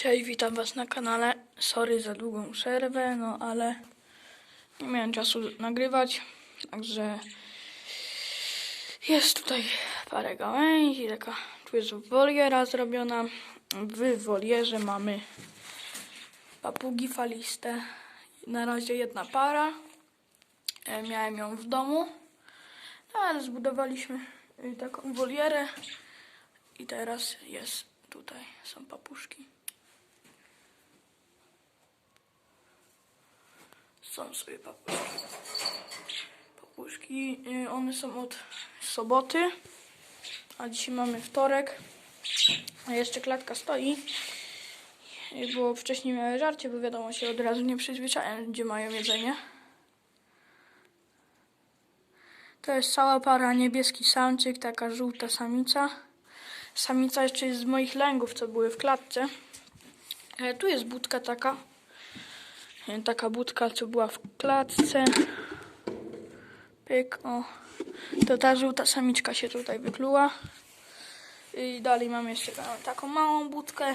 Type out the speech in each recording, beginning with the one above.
Cześć, witam Was na kanale. Sorry za długą przerwę, no ale nie miałem czasu nagrywać, także jest tutaj parę gałęzi, taka tu jest woliera zrobiona. W wolierze mamy papugi faliste. Na razie jedna para. E, Miałem ją w domu, no, ale zbudowaliśmy y, taką wolierę i teraz jest tutaj, są papuszki. Są sobie papuszki. Papuszki, y, one są od soboty, a dzisiaj mamy wtorek. A jeszcze klatka stoi, y, bo wcześniej miały żarcie, bo wiadomo, się od razu nie przyzwyczają, gdzie mają jedzenie. To jest cała para niebieski samczyk, taka żółta samica. Samica jeszcze jest z moich lęgów, co były w klatce. E, Tu jest budka taka. Taka budka, co była w klatce. Pyk, o. To ta żółta samiczka się tutaj wykluła. I dalej mamy jeszcze taką małą budkę.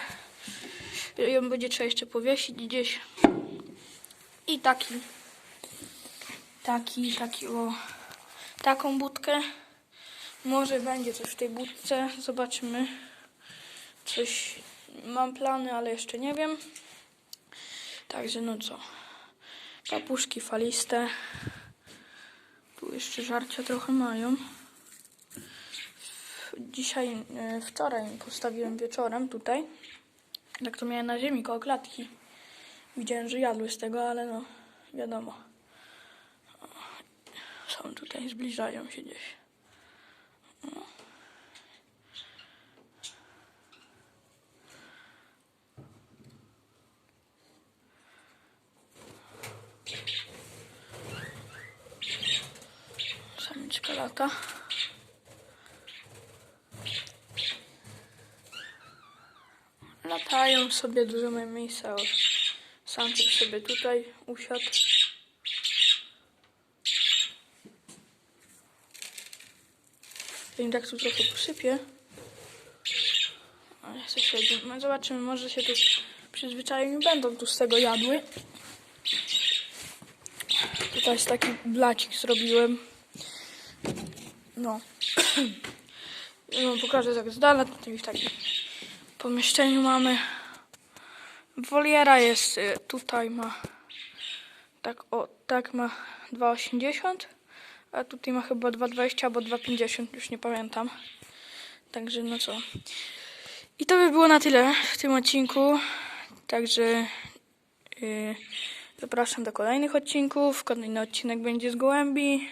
Ją będzie trzeba jeszcze powiesić gdzieś. I taki. Taki, taki o. Taką budkę. Może będzie coś w tej budce. Zobaczymy. Coś. Mam plany, ale jeszcze nie wiem. Także no co. Papuszki faliste. Tu jeszcze żarcia trochę mają. Dzisiaj, e, wczoraj postawiłem wieczorem tutaj. Tak to miałem na ziemi koło klatki. Widziałem, że jadły z tego, ale no wiadomo. Są tutaj, zbliżają się gdzieś. Samiczka lata. Latają sobie, dużo mają miejsca. Samczyk sobie tutaj usiadł. Im tak tu trochę się, no zobaczymy, może się tu przyzwyczają i będą tu z tego jadły. Tutaj jest taki blacik zrobiłem. No. no pokażę tak z dala. Tutaj w takim pomieszczeniu mamy. Woliera jest y, tutaj ma tak o tak ma 2,80 a tutaj ma chyba 2,20 albo 2,50 już nie pamiętam. Także no co. I to by było na tyle w tym odcinku. Także yy, zapraszam do kolejnych odcinków. Kolejny odcinek będzie z gołębi.